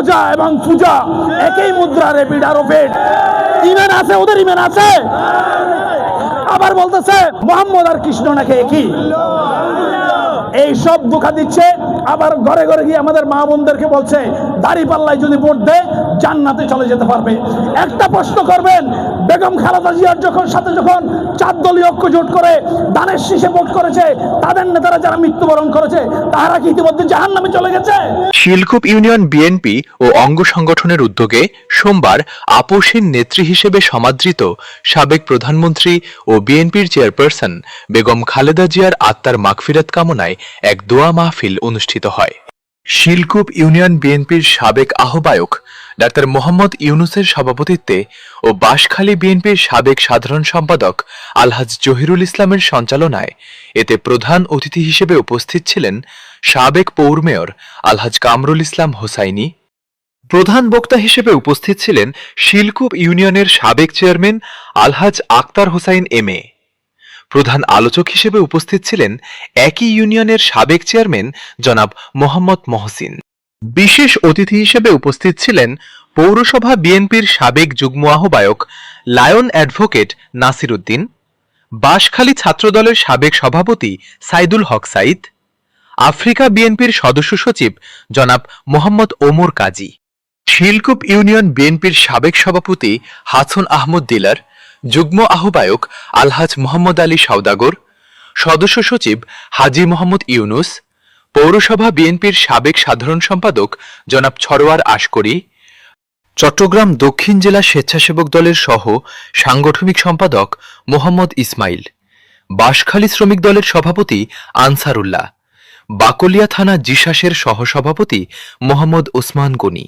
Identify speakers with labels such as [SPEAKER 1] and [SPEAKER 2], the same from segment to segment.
[SPEAKER 1] মজা এবং পূজা একই মুদ্রা রেপিড আর ওপেড ইমেন আছে, ওদের ইমেন আছে? আবার বলতেছে, মোহাম্মদ আর কৃষ্ণ নাকি একই? এই সব ধোকা দিচ্ছে। আবার ঘরে ঘরে গিয়ে আমাদের মা বোনদেরকে বলছে, দাড়ি পাল্লায় যদি ভোট দেয় জান্নাতে চলে যেতে পারবে। একটা প্রশ্ন করবেন, বেগম খালেদা জিয়ার যখন সাথে যখন চার দলীয় ঐক্য জোট করে দানের শীষে ভোট করেছে, তাদের নেতারা যারা মৃত্যুবরণ করেছে তারা কি ইতিমধ্যে জাহান নামে চলে গেছে?
[SPEAKER 2] শিলকুপ ইউনিয়ন বিএনপি ও অঙ্গ সংগঠনের উদ্যোগে সোমবার আপোষের নেত্রী হিসেবে সমাদৃত সাবেক প্রধানমন্ত্রী ও বিএনপির চেয়ারপারসন বেগম খালেদা জিয়ার আত্মার মাগফিরাত কামনায় এক দোয়া মাহফিল অনুষ্ঠিত হয়। শিলকুপ ইউনিয়ন বিএনপির সাবেক আহ্বায়ক ডাক্তার মোহাম্মদ ইউনুসের সভাপতিত্বে ও বাঁশখালী বিএনপির সাবেক সাধারণ সম্পাদক আলহাজ জহিরুল ইসলামের সঞ্চালনায় এতে প্রধান অতিথি হিসেবে উপস্থিত ছিলেন সাবেক পৌর মেয়র আলহাজ কামরুল ইসলাম হোসাইনি। প্রধান বক্তা হিসেবে উপস্থিত ছিলেন শিলকুপ ইউনিয়নের সাবেক chairman Alhaj Akhtar Hossain M A. প্রধান আলোচক হিসেবে উপস্থিত ছিলেন একই ইউনিয়নের সাবেক চেয়ারম্যান জনাব মোহাম্মদ মহসিন। বিশেষ অতিথি হিসেবে উপস্থিত ছিলেন পৌরসভা বিএনপির সাবেক যুগ্ম আহ্বায়ক লায়ন অ্যাডভোকেট নাসির উদ্দিন, বাঁশখালী ছাত্রদলের সাবেক সভাপতি সাইদুল হক সাইদ আফ্রিকা বিএনপির সদস্য সচিব জনাব মোহাম্মদ ওমর কাজী, শিলকুপ ইউনিয়ন বিএনপির সাবেক সভাপতি হাছন আহমদ দিলার, যুগ্ম আহ্বায়ক আলহাজ মোহাম্মদ আলী সওদাগর, সদস্য সচিব হাজি মোহাম্মদ ইউনুস পৌরসভা বিএনপির সাবেক সাধারণ সম্পাদক জনাব ছরোয়ার আশকরি, চট্টগ্রাম দক্ষিণ জেলা স্বেচ্ছাসেবক দলের সহ সাংগঠনিক সম্পাদক মোহাম্মদ ইসমাইল, বাঁশখালী শ্রমিক দলের সভাপতি আনসারুল্লাহ, বাকলিয়া থানা জিসাসের সহসভাপতি মোহাম্মদ ওসমান গনি।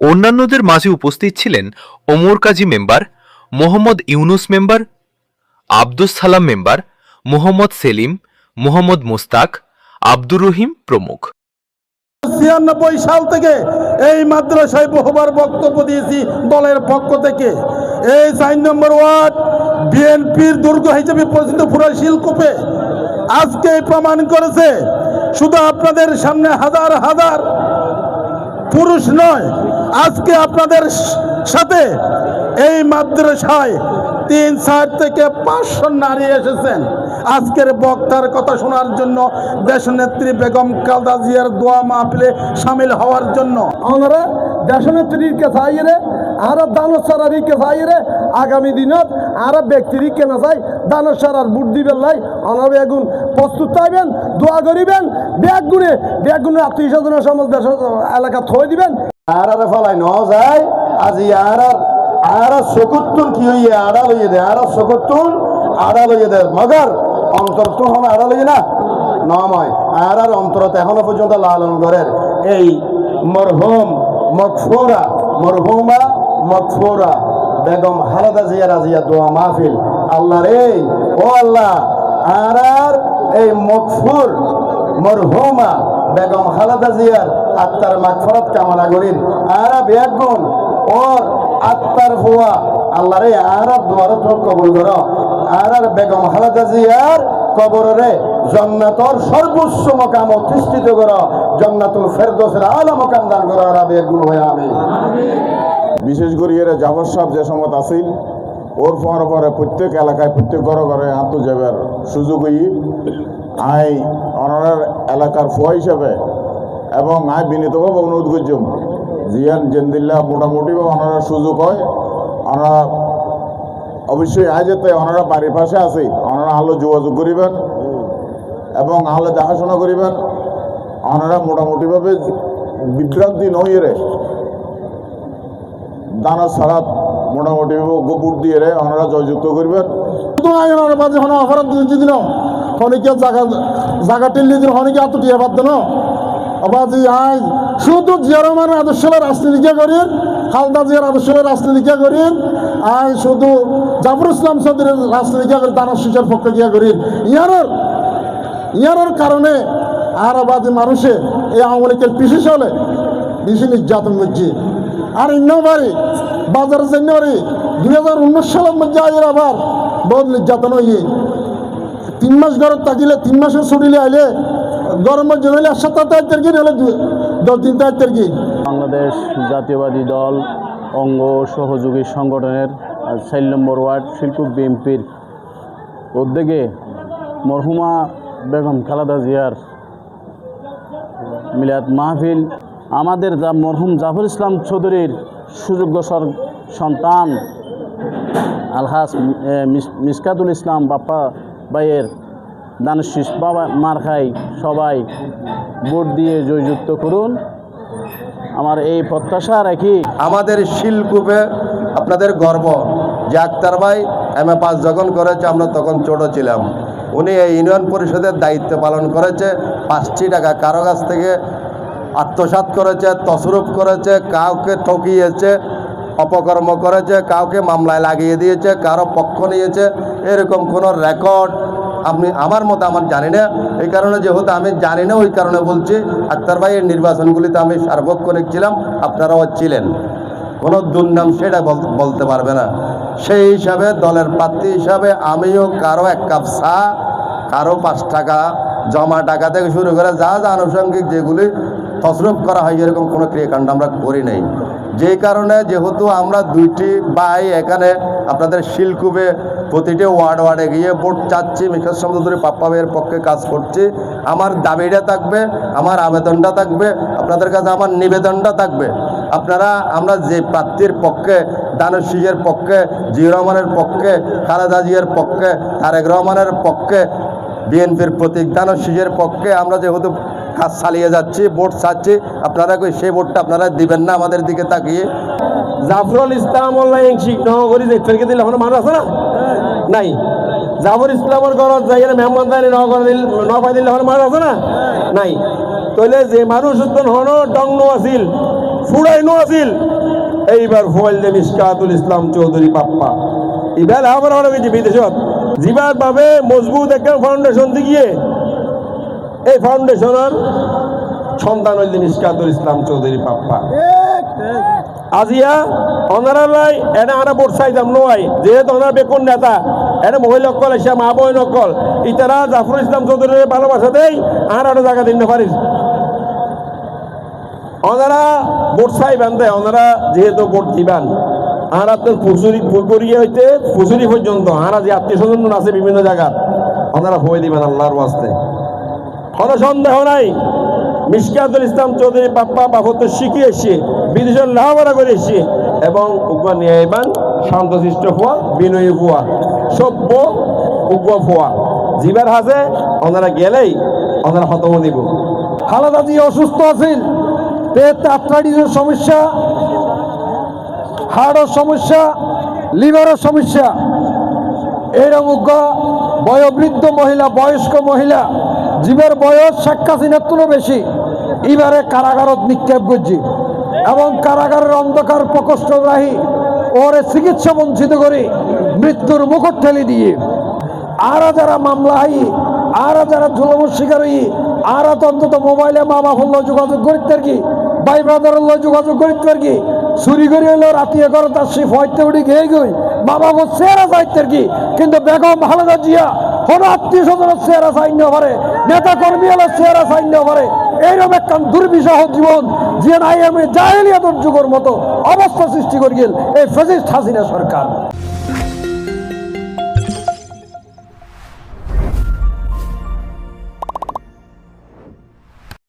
[SPEAKER 2] অন্যান্যদের মাঝে উপস্থিত ছিলেন Omar Kazi member Mohammad Yunus member, Abdus Salam member Mohammad Selim, Mohammad Mostak Abdur Rahim প্রমুখ।
[SPEAKER 1] ছিয়ানব্বই সাল থেকে এই মাদ্রাসায় বহুবার বক্তব্য দিয়েছি দলের পক্ষ থেকে। এই চার নম্বর ওয়ার্ড বিএনপির দুর্গ হিসেবে পরিচিত পুরা শিলকুপে আজকে প্রমাণ করেছে, শুধু আপনাদের সামনে হাজার হাজার পুরুষ নয়, আজকে আপনাদের সাথে এই মাদ্রাসায় তিন চার থেকে পাঁচশো নারী এসেছেন। আজকের বক্তার কথা শোনার জন্য দেশনেত্রী বেগম কালদা জিয়ার দোয়া মাহফিলে সামিল হওয়ার জন্য।
[SPEAKER 3] আমরা দেশনেত্রীর কাছে আইরে আর দানব সারারির কাছে আইরে আগামী দিনত আর ব্যক্তির কেনা চাই দানব সারার বুট দিবেন লাই অনার বেগুন প্রস্তুত থাকবেন দোয়া করিবেন ব্যাগ গুনে ব্যাগ গুনে আত্মীয় স্বজনের সমাজ দেশ এলাকা থই দিবেন।
[SPEAKER 4] আর আর ফলাই ন যায় আজি আর আর আর কি হইয়ে আড়া লইয়ে দে আর চকুতুন আড়া লইয়ে দে মগার অন্তর তো হন আড়া না? নময় আর আর অন্তরত এখনও পর্যন্ত লালন ঘরের। এই মরহুম মকফুরা, মরহুমা মকফুরা। বেগম হালাদা জিয়া রাজিয়া, দোয়া মাহফিল। আল্লাহ রে ও আল্লাহ আর আর এই মকফুর, মরহুমা বেগম খালেদা জিয়ার আত্মার মাগফরাত কামনা করিন আরা বেগুন ওর আত্মার ফুয়া আল্লাহ রে আর দোয়ার কবুল করো। আর বেগম খালেদা জিয়ার কবরে জন্নাতর সর্বোচ্চ মকাম অধিষ্ঠিত করো, জন্নাতুল ফেরদোসের আলা মকাম দান করো, আর বেগুন হয়ে আমি
[SPEAKER 5] বিশেষ করে এরা জাফর সাহেব যে সময় আসিল, ওর পর পরে প্রত্যেক এলাকায়, প্রত্যেক ঘরে ঘরে আত্ম যাবার সুযোগ হই আই অনার এলাকার ফুয়া হিসাবে এবং আই বিনীতভাবে অনুরোধ করছিলাম জিয়ান, জেন্দিল্লা মোটামুটি ওনারা সুযোগ হয়। ওনারা অবশ্যই আজ যেতে ওনারা বাড়ির পাশে আছে, ওনারা আলো যোগাযোগ করিবেন এবং আলো দেখাশোনা করিবেন। ওনারা মোটামুটিভাবে বিভ্রান্তি নইরে দানা ছাড়া মোটামুটি গোপুর দিয়ে রে ওনারা জয়যুক্ত করবেন।
[SPEAKER 3] অফার দিন দিন হনিকে জায়গা জায়গা টিল্লি দিন হনিকে আত্ম টিয়া বাদ দেন অবাজি আই শুধু জিয়া রহমানের রাজনীতিকে করিন? খালদা জিয়ার আদর্শের রাজনীতিকে করিন? আই শুধু জাফর ইসলাম চৌধুরীর রাজনীতিকে করি দানব শিশের পক্ষে গিয়া করিন? ইয়ার ইয়ার কারণে আর বাজি মানুষে এই আওয়ামী লীগের বিশেষ হলে বেশি নির্যাতন করছে। আর বাড়ি বাজার জানুয়ারি দুই হাজার উনিশ সালের মধ্যে আয়ের আবার বহুত নির্যাতন হইয়ে। তিন মাস ঘরত থাকিলে, তিন মাসের ছুটিলে আইলে গরমের জন্য হইলে এক সপ্তাহ তারিখ তারিখে হলে দশ তারিখ তারিখে
[SPEAKER 6] বাংলাদেশ জাতীয়বাদী দল, অঙ্গ সহযোগী সংগঠনের চার নম্বর ওয়ার্ড শিলকুট বিএনপির উদ্যোগে মরহুমা বেগম খালেদা জিয়ার মিলাদ মাহফিল। আমাদের যা মরহুম জাফর ইসলাম চৌধুরীর সুযোগ্য সন্তান আলহাস মিসকাতুল ইসলাম বাপ্পা ভাইয়ের দানশিস বাবা, মার খাই, সবাই ভোট দিয়ে জয়যুক্ত করুন। আমার এই প্রত্যাশা রাখি।
[SPEAKER 7] আমাদের শিলকূপে আপনাদের গর্ব। যে আক্তার ভাই এম এ পাস যখন করেছে, আমরা তখন ছোট ছিলাম। উনি এই ইউনিয়ন পরিষদের দায়িত্ব পালন করেছে। পাঁচটি টাকা কারও কাছ থেকে আত্মসাৎ করেছে তসরুপ করেছে, কাউকে ঠকিয়েছে, অপকর্ম করেছে, কাউকে মামলায় লাগিয়ে দিয়েছে, কারও পক্ষ নিয়েছে। এরকম কোনো রেকর্ড আপনি আমার মতো আমার জানি না। এই কারণে যেহেতু আমি জানি না, ওই কারণে বলছি, আক্তার ভাই এই নির্বাচনগুলিতে আমি সার্বক্ষণিক ছিলাম, আপনারাও ছিলেন। কোনো দুর্নাম সেটা বল- বলতে পারবে না। সেই হিসাবে দলের প্রার্থী হিসাবে আমিও কারও এক কাপ চা, কারও পাঁচ টাকা, জমা টাকা থেকে শুরু করে যা যা আনুষঙ্গিক যেগুলি তসরুপ করা হয়, এরকম কোনো ক্রিয়াকাণ্ড আমরা করি নাই। যেই কারণে যেহেতু আমরা দুইটি বাই এখানে আপনাদের শিলকুবে প্রতিটি ওয়ার্ড ওয়ার্ডে গিয়ে ভোট চাচ্ছি মিখাস চৌধুরী পাপ্পা ভাইয়ের পক্ষে কাজ করছি। আমার দাবিটা থাকবে, আমার আবেদনটা থাকবে, আপনাদের কাছে আমার নিবেদনটা থাকবে। আপনারা, আমরা যে প্রার্থীর পক্ষে দানের শীষের পক্ষে জিয়া রহমানের পক্ষে, খালেদা জিয়ার পক্ষে, তারেক রহমানের পক্ষে, বিএনপির প্রতীক দানের শীষের পক্ষে আমরা যেহেতু কাজ চালিয়ে যাচ্ছি ভোট চাচ্ছি আপনারা কই সেই ভোটটা আপনারা দিবেন না আমাদের দিকে তাকিয়ে।
[SPEAKER 8] জাফরুল ইসলাম যে ফেরকে দিলে এখন মানুষ আছে না? নাই। জাফর ইসলামের ঘরত যাই না মেহমান দানি নহগর দিল নপাই দিলে এখন মানুষ আছে না? নাই। তইলে যে মানুষ হন, ডংনো আছিল, ফুড়াইনো আছিল। এইবার ফুয়াইল দে মিসকাতুল ইসলাম চৌধুরী পাপ্পা ইবার গেছে বিদেশত। যিবার বাবে মজবুত একটা ফাউন্ডেশন দিয়ে এই ফাউন্ডেশনের সন্তান হইল মিসকাতুল ইসলাম চৌধুরী পাপ্পা। আজিয়া অনারালাই এনে আনা নয় যেহেতু ওনার নেতা, এনে মহিলা অকল এসে মা বই নকল ইতারা জাফর ইসলাম চৌধুরীর ভালোবাসা দেই, আর আরও জায়গা দিতে পারিস। ওনারা ভোট চাইবেন দে ওনারা যেহেতু ভোট দিবেন। আর আপনার ফুসুরি পুকুরিয়ে হইতে ফুসুরি পর্যন্ত, আর যে আত্মীয় স্বজন আছে বিভিন্ন জায়গার, ওনারা হয়ে দিবেন আল্লাহর ওয়াস্তে। কোনো সন্দেহ নাই। মিসকাতুল ইসলাম চৌধুরী বাপ্পা বাবত শিখিয়ে এসে বিদেশের লাহাবাড়া করে এসে, এবং উগ্র নিয়ে এবার শান্তশিষ্ট হওয়া বিনয়ী হওয়া সভ্য, উগ্র হওয়া জিবার হাসে ওনারা গেলেই ওনারা হতম দিব
[SPEAKER 9] খালেদা জিয়া অসুস্থ আছেন, পেট সমস্যা হার্টের সমস্যা, লিভারের সমস্যা। এইরকম বয়োবৃদ্ধ মহিলা, বয়স্ক মহিলা জীবের বয়স শেখ হাসিনার তুলনা বেশি। এবারে কারাগারত নিক্ষেপ করছি। এবং কারাগারের অন্ধকার প্রকোষ্ঠ রাহি ওরে চিকিৎসা বঞ্চিত করে, মৃত্যুর মুখর ঠেলে দিয়ে। আরা যারা মামলা হাই আরা যারা জুলমের শিকার হই আরা তো অন্তত মোবাইলে মা লয় যোগাযোগ করিতে আর কি? ভাই ব্রাদারের যোগাযোগ করিতে আর কি? চুরি করে এলো রাতি এগারো তার সে হইতে উঠে গিয়ে গই। মা বাবা চেহারা যাইতে আর কি? কিন্তু বেগম হালেদা জিয়া কোনো আত্মীয় স্বজনের চেহারা চাইন্য পারে নেতা কর্মী হলে চেহারা চাইন্য পারে এইরকম একটা দুর্বিষহ জীবন যে নাই আমি জাহেলিয়া যুগের মতো অবস্থা সৃষ্টি করে গেল। এই ফেজিস্ট হাসিনা সরকার।